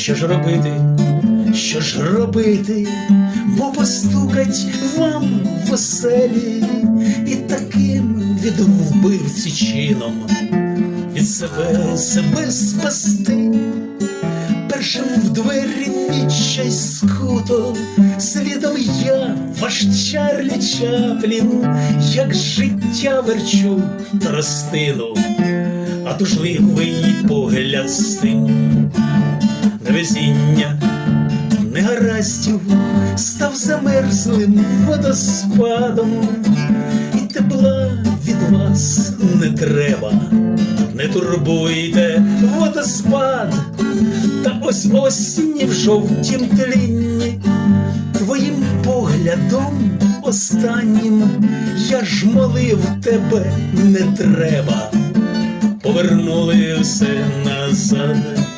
Що ж робити? Що ж робити? Бо постукать вам в оселі і таким від вбивці чином від себе себе спасти. Першим в двері відчай скуто, слідом я, ваш Чарлі Чаплін, як життя верчу тростину, а тужливий погляд стим невезіння, негараздів став замерзлим водоспадом, і тепла від вас не треба, не турбуйте водоспад, та ось осінні в жовтім тлінні, твоїм поглядом останнім я ж молив тебе не треба, повернули все назад.